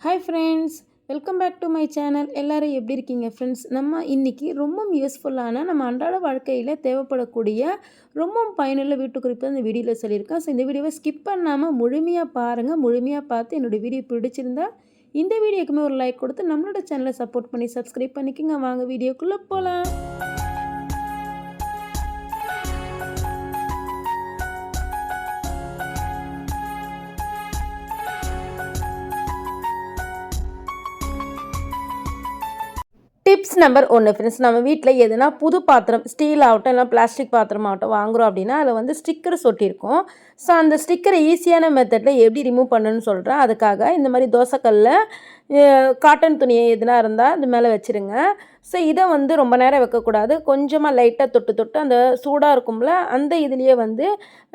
Hi friends welcome back to my channel எல்லோரும் எப்படி இருக்கீங்க ஃப்ரெண்ட்ஸ் நம்ம இன்றைக்கி ரொம்ப யூஸ்ஃபுல்லான நம்ம அன்றாட வாழ்க்கையில் தேவைப்படக்கூடிய ரொம்ப பயனுள்ள வீட்டுக்குறிப்பு அந்த வீடியோவில் சொல்லியிருக்கேன். ஸோ இந்த வீடியோவை ஸ்கிப் பண்ணாமல் முழுமையாக பாருங்கள் முழுமையாக பார்த்து என்னோடய வீடியோ பிடிச்சிருந்தா இந்த வீடியோக்குமே ஒரு லைக் கொடுத்து நம்மளோட சேனலை சப்போர்ட் பண்ணி சப்ஸ்கிரைப் பண்ணிக்கோங்க. வாங்க வீடியோக்குள்ளே போகலாம் டிப்ஸ் நம்பர் ஒன்று ஃப்ரெண்ட்ஸ் நம்ம வீட்டில் எதுனா புது பாத்திரம் ஸ்டீல் ஆகட்டும் இல்லை பிளாஸ்டிக் பாத்திரம் ஆகட்டும் வாங்குகிறோம் அப்படின்னா அதில் வந்து ஸ்டிக்கர் சொட்டியிருக்கும் ஸோ அந்த ஸ்டிக்கரை ஈஸியான மெத்தடில் எப்படி ரிமூவ் பண்ணணும்னு சொல்கிறேன் அதுக்காக இந்த மாதிரி தோசைக்கல்லில் காட்டன் துணியை எதுனா இருந்தால் அது மேலே வச்சுருங்க. ஸோ இதை வந்து ரொம்ப நேரம் வைக்கக்கூடாது. கொஞ்சமாக லைட்டாக தொட்டு தொட்டு அந்த சூடாக இருக்கும்ல அந்த இதுலேயே வந்து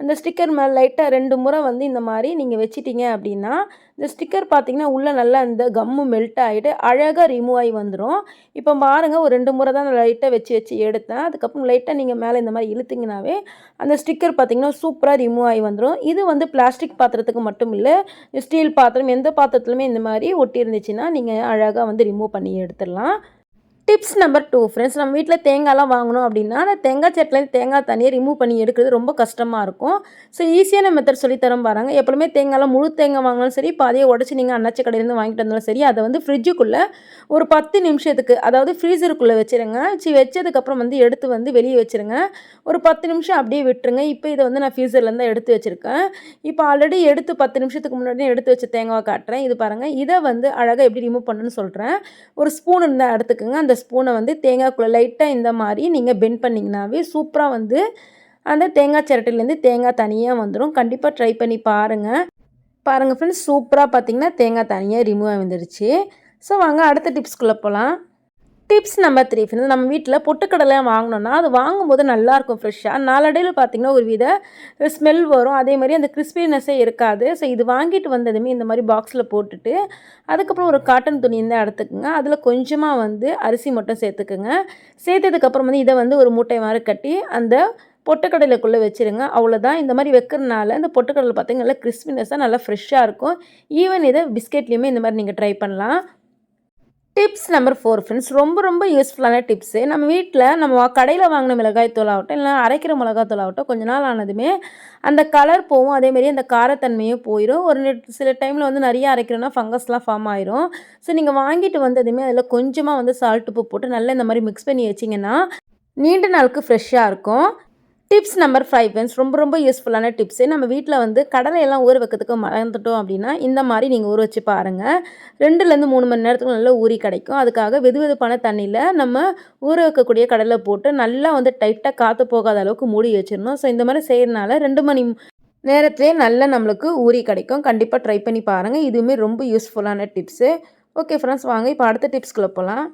அந்த ஸ்டிக்கர் மேலே லைட்டாக ரெண்டு முறை வந்து இந்த மாதிரி நீங்கள் வச்சிட்டிங்க அப்படின்னா இந்த ஸ்டிக்கர் பார்த்திங்கன்னா உள்ளே நல்லா இந்த கம்மு மெல்ட் ஆகிட்டு அழகாக ரிமூவ் ஆகி வந்துடும் இப்போ பாருங்கள் ஒரு ரெண்டு முறை தான் நான் லைட்டாக வச்சு வச்சு எடுத்தேன். அதுக்கப்புறம் லைட்டாக நீங்கள் மேலே இந்த மாதிரி இழுத்திங்கனாவே அந்த ஸ்டிக்கர் பார்த்திங்கன்னா சூப்பராக ரிமூவ் ஆகி வந்துடும் இது வந்து பிளாஸ்டிக் பாத்திரத்துக்கு மட்டும் இல்லை ஸ்டீல் பாத்திரம் எந்த பாத்திரத்துலையுமே இந்த மாதிரி ஒட்டி இருந்துச்சுன்னா நீங்கள் அழகாக வந்து ரிமூவ் பண்ணி எடுத்துடலாம். டிப்ஸ் நம்பர் டூ ஃப்ரெண்ட்ஸ் நம்ம வீட்டில் தேங்காய்லாம் வாங்கணும் அப்படின்னா அந்த தேங்காய் சட்டிலேருந்து தேங்காய் தண்ணியை ரிமூவ் பண்ணி எடுக்கிறது ரொம்ப கஷ்டமாக இருக்கும். ஸோ ஈஸியான மெத்தட் சொல்லித்தரம் பாருங்க. எப்பவுமே தேங்காய்லாம் முழு தேங்காய் வாங்கினாலும் சரி பாதையை உடச்சி நீங்கள் அண்ணாச்சி கடையிலேருந்து வாங்கிட்டு வந்தாலும் சரி அதை வந்து ஃப்ரிட்ஜுக்குள்ளே ஒரு பத்து நிமிஷத்துக்கு அதாவது ஃப்ரீசருக்குள்ளே வச்சுருங்க. சி வச்சதுக்கப்புறம் வந்து எடுத்து வந்து வெளியே வச்சுருங்க. ஒரு பத்து நிமிஷம் அப்படியே விட்டுருங்க. இப்போ இதை வந்து நான் ஃப்ரீசர்லேருந்து எடுத்து வச்சுருக்கேன். இப்போ ஆல்ரெடி எடுத்து பத்து நிமிஷத்துக்கு முன்னாடி எடுத்து வச்ச தேங்காய் காட்டுறேன். இது பாருங்கள் இதை வந்து அழகாக எப்படி ரிமூவ் பண்ணணும்னு சொல்கிறேன் ஒரு ஸ்பூன் இருந்தால் எடுத்துக்கோங்க அந்த ஸ்பூனை வந்து தேங்காய்க்குள்ளே லைட்டாக இந்த மாதிரி நீங்கள் பெண்ட் பண்ணிங்கனாவே சூப்பராக வந்து அந்த தேங்காய் சிரட்டிலேருந்து தேங்காய் தனியாக வந்துடும் கண்டிப்பாக ட்ரை பண்ணி பாருங்கள் பாருங்கள் ஃப்ரெண்ட்ஸ் சூப்பராக பார்த்தீங்கன்னா தேங்காய் தனியாக ரிமூவ் வந்துடுச்சு ஸோ வாங்க அடுத்த டிப்ஸ்குள்ளே போகலாம் டிப்ஸ் நம்பர் த்ரீ ஃப்ரெண்ட்ஸ் நம்ம வீட்டில் பொட்டுக்கடலை வாங்கினோன்னா அது வாங்கும்போது நல்லாயிருக்கும் ஃப்ரெஷ்ஷாக நாளடையில் பார்த்திங்கன்னா ஒரு வித ஸ்மெல் வரும். அதே மாதிரி அந்த கிறிஸ்பினஸ்ஸே இருக்காது. ஸோ இது வாங்கிட்டு வந்ததுமே இந்த மாதிரி பாக்ஸில் போட்டுட்டு அதுக்கப்புறம் ஒரு காட்டன் துணி இருந்தால் எடுத்துக்கோங்க. அதில் கொஞ்சமாக வந்து அரிசி மட்டும் சேர்த்துக்குங்க. சேர்த்ததுக்கப்புறம் வந்து இதை வந்து ஒரு மூட்டை மாதிரி கட்டி அந்த பொட்டுக்கடலைக்குள்ளே வச்சுருங்க. அவ்வளோதான் இந்த மாதிரி வைக்கிறனால இந்த பொட்டுக்கடலை பார்த்திங்கன்னா நல்லா கிறிஸ்பினஸ்ஸாக நல்லா ஃப்ரெஷ்ஷாக இருக்கும். ஈவன் இதை பிஸ்கெட்லேயுமே இந்த மாதிரி நீங்கள் ட்ரை பண்ணலாம். டிப்ஸ் நம்பர் ஃபோர் ஃப்ரெண்ட்ஸ் ரொம்ப ரொம்ப யூஸ்ஃபுல்லான டிப்ஸு நம்ம வீட்டில் நம்ம கடையில் வாங்கின மிளகாய் தூள் ஆகட்டும் இல்லை அரைக்கிற மிளகாய் தூள் ஆகட்டும் கொஞ்ச நாள் ஆனதுமே அந்த கலர் போகும் அதேமாரி அந்த காரத்தன்மையும் போயிடும் ஒரு சில டைமில் வந்து நிறைய அரைக்கிறோன்னா ஃபங்கஸ்லாம் ஃபார்ம் ஆயிரும். ஸோ நீங்கள் வாங்கிட்டு வந்ததுமே அதில் கொஞ்சமாக வந்து சால்ட் உப்பு போட்டு நல்லா இந்த மாதிரி மிக்ஸ் பண்ணி வச்சிங்கன்னா நீண்ட நாளுக்கு ஃப்ரெஷ்ஷாக இருக்கும். டிப்ஸ் நம்பர் ஃபைவ் ஃப்ரெண்ட்ஸ் ரொம்ப ரொம்ப யூஸ்ஃபுல்லான டிப்ஸு நம்ம வீட்டில் வந்து கடலையெல்லாம் ஊற வைக்கிறதுக்கு மறந்துட்டோம் அப்படின்னா இந்த மாதிரி நீங்கள் ஊற வச்சு பாருங்கள் ரெண்டுலேருந்து மூணு மணி நேரத்துக்கு நல்லா ஊறி கிடைக்கும். அதுக்காக வெது வெதுப்பான தண்ணியில் நம்ம ஊற வைக்கக்கூடிய கடலை போட்டு நல்லா வந்து டைட்டாக காற்று போகாத அளவுக்கு மூடி வச்சிடணும். ஸோ இந்த மாதிரி செய்கிறனால ரெண்டு மணி நேரத்துலேயே நல்லா நம்மளுக்கு ஊறி கிடைக்கும். கண்டிப்பாக ட்ரை பண்ணி பாருங்கள் இதுவுமே ரொம்ப யூஸ்ஃபுல்லான டிப்ஸு ஓகே ஃப்ரெண்ட்ஸ் வாங்க இப்போ அடுத்த டிப்ஸ்குள்ளே போகலாம்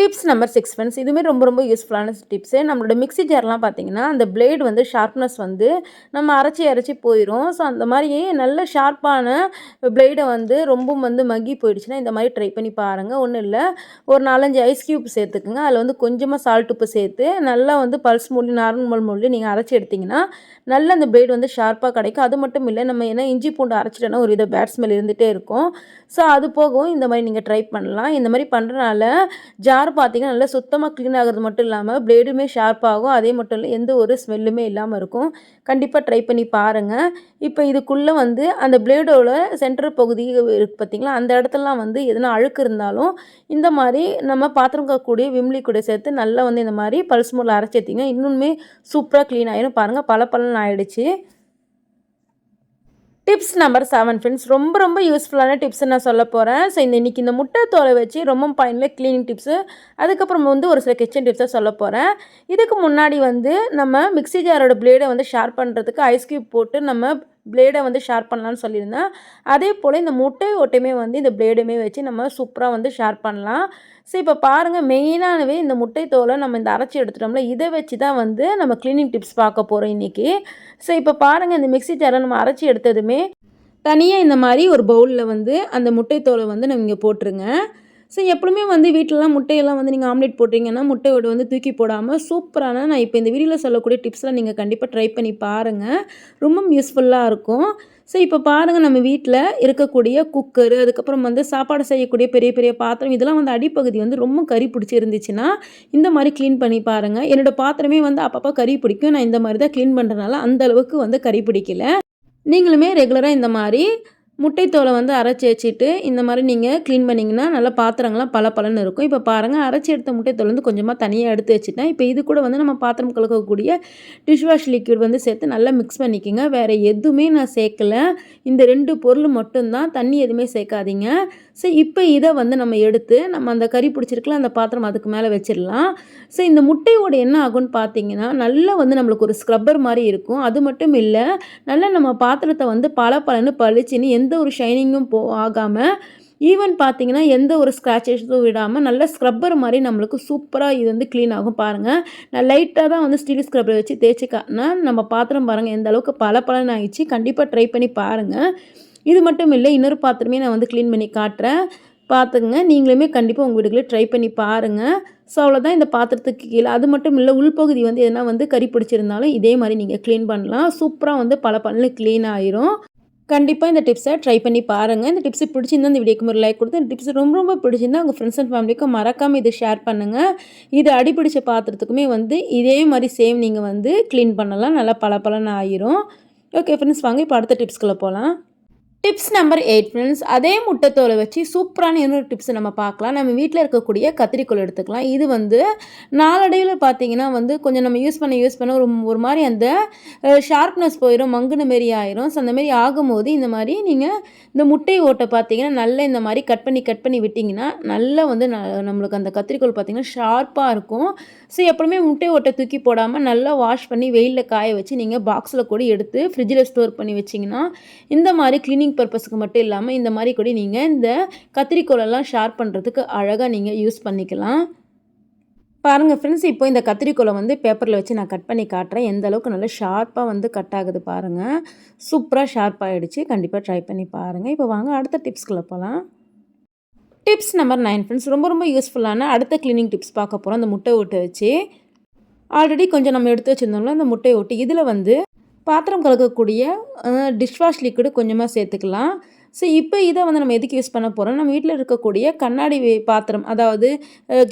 டிப்ஸ் நம்பர் சிக்ஸ் ஃப்ரெண்ட்ஸ் இதுவுமே ரொம்ப ரொம்ப யூஸ்ஃபுல்லான டிப்ஸு நம்மளோட மிக்சி ஜார்லாம் பார்த்தீங்கன்னா அந்த பிளேட் வந்து ஷார்ப்னஸ் வந்து நம்ம அரைச்சி அரைச்சி போயிடும் ஸோ அந்த மாதிரி நல்ல ஷார்ப்பான பிளேடை வந்து ரொம்ப வந்து மக்கி போயிடுச்சுன்னா இந்த மாதிரி ட்ரை பண்ணி பாருங்கள் ஒன்றும் இல்லை. ஒரு நாலஞ்சு ஐஸ் க்யூப் சேர்த்துக்குங்க. அதில் வந்து கொஞ்சமாக சால்ட் உப்பு சேர்த்து நல்லா வந்து பல்ஸ் மூலி நார்மல் மூலி நீங்கள் அரைச்சி எடுத்திங்கன்னா நல்ல அந்த பிளேட் வந்து ஷார்ப்பாக கிடைக்கும். அது மட்டும் இல்லை நம்ம ஏன்னா இஞ்சி பூண்டு அரைச்சிட்டோன்னா ஒரு இதை பேட் ஸ்மெல் இருந்துகிட்டே இருக்கும். ஸோ அது போகவும் இந்த மாதிரி நீங்கள் ட்ரை பண்ணலாம். இந்த மாதிரி பண்ணுறனால ஜார் பார்த்தீங்கன்னா பார்த்திங்கன்னா நல்லா சுத்தமாக க்ளீன் ஆகிறது மட்டும் இல்லாமல் பிளேடுமே ஷார்ப்பாகும் அதே மட்டும் இல்லை எந்த ஒரு ஸ்மெல்லுமே இல்லாமல் இருக்கும். கண்டிப்பாக ட்ரை பண்ணி பாருங்கள் இப்போ இதுக்குள்ளே வந்து அந்த பிளேடோட சென்டர் பகுதி இருக்குது பார்த்திங்களா அந்த இடத்துலலாம் வந்து எதனா அழுக்கு இருந்தாலும் இந்த மாதிரி நம்ம பாத்திரம் கூடிய விம்லி கூட சேர்த்து நல்லா வந்து இந்த மாதிரி பல்ஸ் மூலம் அரைச்சி இன்னுமே சூப்பராக க்ளீன் ஆகிடும் பாருங்கள் பல பலன் ஆகிடுச்சு டிப்ஸ் நம்பர் செவன் ஃப்ரெண்ட்ஸ் ரொம்ப ரொம்ப யூஸ்ஃபுல்லான டிப்ஸ் நான் சொல்ல போகிறேன் ஸோ இந்த இன்றைக்கி இந்த முட்டை தோலை வச்சு ரொம்ப பாயிண்டில் க்ளீனிங் டிப்ஸு அதுக்கப்புறம் வந்து ஒரு சில கிச்சன் டிப்ஸை சொல்ல போகிறேன் இதுக்கு முன்னாடி வந்து நம்ம மிக்சி ஜாரோட பிளேடை வந்து ஷேர் பண்ணுறதுக்கு ஐஸ் க்யூப் போட்டு நம்ம பிளேடை வந்து ஷேர் பண்ணலான்னு சொல்லியிருந்தேன். அதே போல் இந்த முட்டை ஓட்டையுமே வந்து இந்த பிளேடுமே வச்சு நம்ம சூப்பராக வந்து ஷேர் பண்ணலாம். ஸோ இப்போ பாருங்கள் மெயினானவே இந்த முட்டை தோலை நம்ம இந்த அரைச்சி எடுத்துட்டோம்ல இதை வச்சு தான் வந்து நம்ம க்ளீனிங் டிப்ஸ் பார்க்க போகிறோம் இன்றைக்கி ஸோ இப்போ பாருங்கள் இந்த மிக்சி ஜாரை நம்ம அரைச்சி எடுத்ததுமே தனியாக இந்த மாதிரி ஒரு பவுலில் வந்து அந்த முட்டை தோலை வந்து நம்ம இங்கே போட்டுருங்க. ஸோ எப்பவுமே வந்து வீட்டிலலாம் முட்டையெல்லாம் வந்து நீங்கள் ஆம்லேட் போட்டிங்கன்னா முட்டையோடு வந்து தூக்கி போடாமல் சூப்பரான நான் இப்போ இந்த வீடியோவில் சொல்லக்கூடிய டிப்ஸ்லாம் நீங்கள் கண்டிப்பாக ட்ரை பண்ணி பாருங்கள் ரொம்ப யூஸ்ஃபுல்லாக இருக்கும். ஸோ இப்போ பாருங்கள் நம்ம வீட்டில் இருக்கக்கூடிய குக்கரு அதுக்கப்புறம் வந்து சாப்பாடு செய்யக்கூடிய பெரிய பெரிய பாத்திரம் இதெல்லாம் வந்து அடிப்பகுதி வந்து ரொம்ப கறி பிடிச்சிருந்துச்சுன்னா இந்த மாதிரி க்ளீன் பண்ணி பாருங்கள் என்னோடய பாத்திரமே வந்து அப்பப்போ கறி பிடிக்கும். நான் இந்த மாதிரி தான் க்ளீன் பண்ணுறதுனால அந்த அளவுக்கு வந்து கறி பிடிக்கல. நீங்களுமே ரெகுலராக இந்த மாதிரி முட்டைத்தோலை வந்து அரைச்சி வச்சுட்டு இந்த மாதிரி நீங்கள் க்ளீன் பண்ணிங்கன்னா நல்லா பாத்திரங்கள்லாம் பல பலன்னு இருக்கும். இப்போ பாருங்கள் அரைச்சி எடுத்த முட்டைத்தோல் வந்து கொஞ்சமாக தனியாக எடுத்து வச்சுட்டேன். இப்போ இது கூட வந்து நம்ம பாத்திரம் கலக்கக்கூடிய டிஷ் வாஷ் லிக்யூட் வந்து சேர்த்து நல்லா மிக்ஸ் பண்ணிக்கோங்க. வேறு எதுவுமே நான் சேர்க்கலை. இந்த ரெண்டு பொருள் மட்டும்தான். தண்ணி எதுவுமே சேர்க்காதீங்க. ஸோ இப்போ இதை வந்து நம்ம எடுத்து நம்ம அந்த கறி பிடிச்சிருக்கல அந்த பாத்திரம் அதுக்கு மேலே வச்சிடலாம். ஸோ இந்த முட்டையோட என்ன ஆகும்னு பார்த்தீங்கன்னா நல்லா வந்து நம்மளுக்கு ஒரு ஸ்க்ரப்பர் மாதிரி இருக்கும். அது மட்டும் இல்லை நல்லா நம்ம பாத்திரத்தை வந்து பல பலன்னு பளிச்சுன்னு எந்த எந்த ஒரு ஷைனிங்கும் போ ஆகாமல் ஈவன் பார்த்தீங்கன்னா எந்த ஒரு ஸ்க்ராச்சஸும் விடாமல் நல்ல ஸ்க்ரப்பர் மாதிரி நம்மளுக்கு சூப்பராக இது வந்து க்ளீன் ஆகும். பாருங்கள் நான் லைட்டாக தான் வந்து ஸ்டீல் ஸ்க்ரப்பர் வச்சு தேய்ச்சி காட்டினா நம்ம பாத்திரம் பாருங்கள் எந்த அளவுக்கு பல பலன் ஆயிடுச்சு. கண்டிப்பாக ட்ரை பண்ணி பாருங்கள் இது மட்டும் இல்லை இன்னொரு பாத்திரமே நான் வந்து க்ளீன் பண்ணி காட்டுறேன். பார்த்துங்க நீங்களுமே கண்டிப்பாக உங்கள் வீடுகளே ட்ரை பண்ணி பாருங்கள் ஸோ அவ்வளோதான் இந்த பாத்திரத்துக்கு கீழே. அது மட்டும் இல்லை உள்பகுதி வந்து எதனா வந்து கறி பிடிச்சிருந்தாலும் இதே மாதிரி நீங்கள் க்ளீன் பண்ணலாம். சூப்பராக வந்து பல பல்லு க்ளீன் ஆயிரும். கண்டிப்பாக இந்த டிப்ஸை ட்ரை பண்ணி பாருங்கள் இந்த டிப்ஸை பிடிச்சிருந்தா இந்த வீடியோக்கு ஒரு லைக் கொடுத்து இந்த டிப்ஸ் ரொம்ப ரொம்ப பிடிச்சிருந்தா உங்கள் ஃப்ரெண்ட்ஸ் அண்ட் ஃபேமிலிக்கும் மறக்காமல் இதை ஷேர் பண்ணுங்கள் இது அடிப்பிடிச்ச பாத்திரத்துக்குமே வந்து இதே மாதிரி சேம் நீங்கள் வந்து க்ளீன் பண்ணலாம். நல்லா பல பலன்னு ஆயிரும். ஓகே ஃப்ரெண்ட்ஸ் வாங்க இப்போ அடுத்த டிப்ஸ்குள்ளே போகலாம் டிப்ஸ் நம்பர் எயிட் ஃப்ரெண்ட்ஸ் அதே முட்டைத்தோலை வச்சு சூப்பரான இன்னொரு டிப்ஸ் நம்ம பார்க்கலாம். நம்ம வீட்டில் இருக்கக்கூடிய கத்திரிக்கோள் எடுத்துக்கலாம். இது வந்து நாளடைவில் பார்த்தீங்கன்னா வந்து கொஞ்சம் நம்ம யூஸ் பண்ண யூஸ் பண்ண ஒரு ஒரு மாதிரி அந்த ஷார்ப்னஸ் போயிடும் மங்குன மாரி ஆயிரும். ஸோ அந்த மாதிரி ஆகும்போது இந்த மாதிரி நீங்கள் இந்த முட்டை ஓட்டை பார்த்தீங்கன்னா நல்லா இந்த மாதிரி கட் பண்ணி கட் பண்ணி விட்டிங்கன்னா நல்லா வந்து நம்மளுக்கு அந்த கத்திரிக்கோள் பார்த்தீங்கன்னா ஷார்ப்பாக இருக்கும். ஸோ எப்பவுமே முட்டை ஓட்டை தூக்கி போடாமல் நல்லா வாஷ் பண்ணி வெயிலில் காய வச்சு நீங்கள் பாக்ஸில் கூட எடுத்து ஃப்ரிட்ஜில் ஸ்டோர் பண்ணி வச்சிங்கன்னா இந்த மாதிரி க்ளீனிங் க்ளீனிங் பர்பஸ்க்கு மட்டும் இல்லாமல் இந்த மாதிரி கூட நீங்கள் இந்த கத்திரிக்கோலெல்லாம் ஷார்ப் பண்ணுறதுக்கு அழகாக நீங்கள் யூஸ் பண்ணிக்கலாம். பாருங்கள் ஃப்ரெண்ட்ஸ் இப்போ இந்த கத்திரிக்கோலை வந்து பேப்பரில் வச்சு நான் கட் பண்ணி காட்டுறேன். எந்த அளவுக்கு நல்லா ஷார்ப்பாக வந்து கட் ஆகுது பாருங்கள் சூப்பராக ஷார்ப் ஆகிடுச்சு கண்டிப்பாக ட்ரை பண்ணி பாருங்கள் இப்போ வாங்க அடுத்த டிப்ஸ்குள்ளே போகலாம் டிப்ஸ் நம்பர் நைன் ஃப்ரெண்ட்ஸ் ரொம்ப ரொம்ப யூஸ்ஃபுல்லான அடுத்த க்ளீனிங் டிப்ஸ் பார்க்க போகிறோம் அந்த முட்டை ஓட்டை வச்சு. ஆல்ரெடி கொஞ்சம் நம்ம எடுத்து வச்சுருந்தோம்ல அந்த முட்டை ஓட்டு. இதில் வந்து பாத்திரம் கலக்கக்கூடிய டிஷ்வாஷ் லிக்விடு கொஞ்சமாக சேர்த்துக்கலாம். ஸோ இப்போ இதை வந்து நம்ம எதுக்கு யூஸ் பண்ண போகிறோம் நம்ம வீட்டில் இருக்கக்கூடிய கண்ணாடி பாத்திரம் அதாவது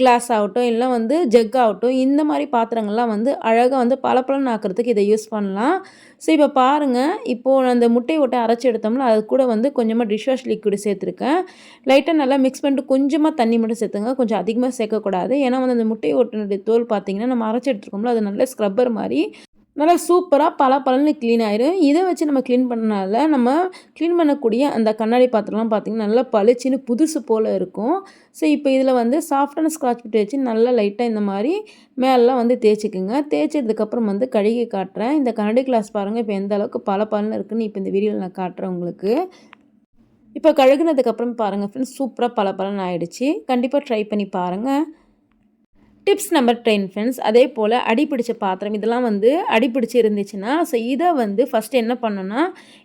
கிளாஸ் ஆகட்டும் இல்லை வந்து ஜக் ஆகட்டும் இந்த மாதிரி பாத்திரங்கள்லாம் வந்து அழகாக வந்து பளபளன்னு ஆக்கிறதுக்கு இதை யூஸ் பண்ணலாம். ஸோ இப்போ பாருங்கள் இப்போது அந்த முட்டை ஓட்டை அரைச்சி எடுத்தோம்னா அது கூட வந்து கொஞ்சமாக டிஷ்வாஷ் லிக்விடு சேர்த்துருக்கேன். லைட்டாக நல்லா மிக்ஸ் பண்ணிட்டு கொஞ்சமாக தண்ணி மட்டும் சேர்த்துங்க. கொஞ்சம் அதிகமாக சேர்க்கக்கூடாது. ஏன்னா வந்து அந்த முட்டை ஓட்டினுடைய தோல் பார்த்திங்கன்னா நம்ம அரைச்சி எடுத்துருக்கோம்ல அது நல்ல ஸ்க்ரப்பர் மாதிரி. நல்லா சூப்பராக பல பலன்னு க்ளீன் ஆயிடும் இதை வச்சு நம்ம க்ளீன் பண்ணனால நம்ம க்ளீன் பண்ணக்கூடிய அந்த கண்ணாடி பாத்திரம்லாம் பார்த்திங்கன்னா நல்லா பளிச்சுன்னு புதுசு போல் இருக்கும். ஸோ இப்போ இதில் வந்து சாஃப்டான ஸ்க்ராட்ச் பிட்டு வச்சு நல்லா லைட்டாக இந்த மாதிரி மேலெலாம் வந்து தேய்ச்சிக்குங்க. தேய்ச்சதுக்கப்புறம் வந்து கழுகி காட்டுறேன். இந்த கண்ணாடி கிளாஸ் பாருங்கள் இப்போ எந்த அளவுக்கு பல பலன்னு இருக்குன்னு இப்போ இந்த வீடியோவில் நான் காட்டுறேன் உங்களுக்கு. இப்போ கழுகுனதுக்கப்புறம் பாருங்கள் ஃப்ரெண்ட்ஸ் சூப்பராக பல பலன் ஆகிடுச்சி கண்டிப்பாக ட்ரை பண்ணி பாருங்கள் டிப்ஸ் நம்பர் டென் ஃப்ரெண்ட்ஸ் அதே போல் அடிப்பிடிச்ச பாத்திரம் இதெல்லாம் வந்து அடிப்பிடிச்சு இருந்துச்சுன்னா ஸோ இதை வந்து ஃபஸ்ட்டு என்ன பண்ணணும்னா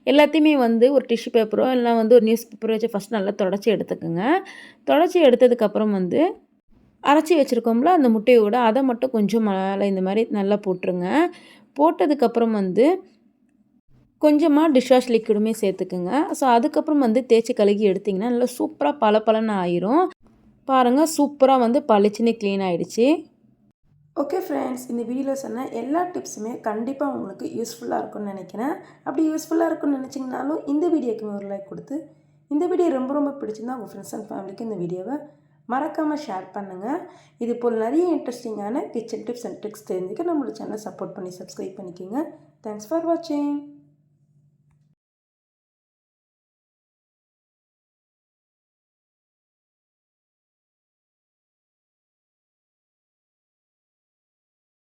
எல்லாத்தையுமே வந்து ஒரு டிஷ்யூ பேப்பரோ இல்லை வந்து ஒரு நியூஸ் பேப்பரோ வச்சு ஃபஸ்ட் நல்லா தொடச்சி எடுத்துக்கோங்க. தொடச்சி எடுத்ததுக்கப்புறம் வந்து அரைச்சி வச்சுருக்கோம்ல அந்த முட்டையோட அதை மட்டும் கொஞ்சம் மேலே இந்த மாதிரி நல்லா போட்டுருங்க. போட்டதுக்கப்புறம் வந்து கொஞ்சமாக டிஷ்வாஷ் லிக்விடுமே சேர்த்துக்குங்க. ஸோ அதுக்கப்புறம் வந்து தேய்ச்சி கழுகி எடுத்திங்கன்னா நல்லா சூப்பராக பல பலன்னு ஆயிரும். பாருங்கள் சூப்பராக வந்து பளிச்சுன்னு க்ளீன் ஆகிடுச்சு ஓகே ஃப்ரெண்ட்ஸ் இந்த வீடியோவில் சொன்ன எல்லா டிப்ஸுமே கண்டிப்பாக உங்களுக்கு யூஸ்ஃபுல்லாக இருக்கும்னு நினைக்கிறேன். அப்படி யூஸ்ஃபுல்லாக இருக்கும்னு நினச்சிங்கனாலும் இந்த வீடியோக்கு ஒரு லைக் கொடுத்து இந்த வீடியோ ரொம்ப ரொம்ப பிடிச்சிருந்தா உங்கள் ஃப்ரெண்ட்ஸ் அண்ட் ஃபேமிலிக்கு இந்த வீடியோவை மறக்காமல் ஷேர் பண்ணுங்கள் இது போல் நிறைய இன்ட்ரெஸ்டிங்கான கிச்சன் டிப்ஸ் அண்ட் ட்ரிக்ஸ் தெரிஞ்சுக்க நம்மளோட சேனலை சப்போர்ட் பண்ணி சப்ஸ்கிரைப் பண்ணிக்கோங்க. தேங்க்ஸ் ஃபார் வாட்சிங்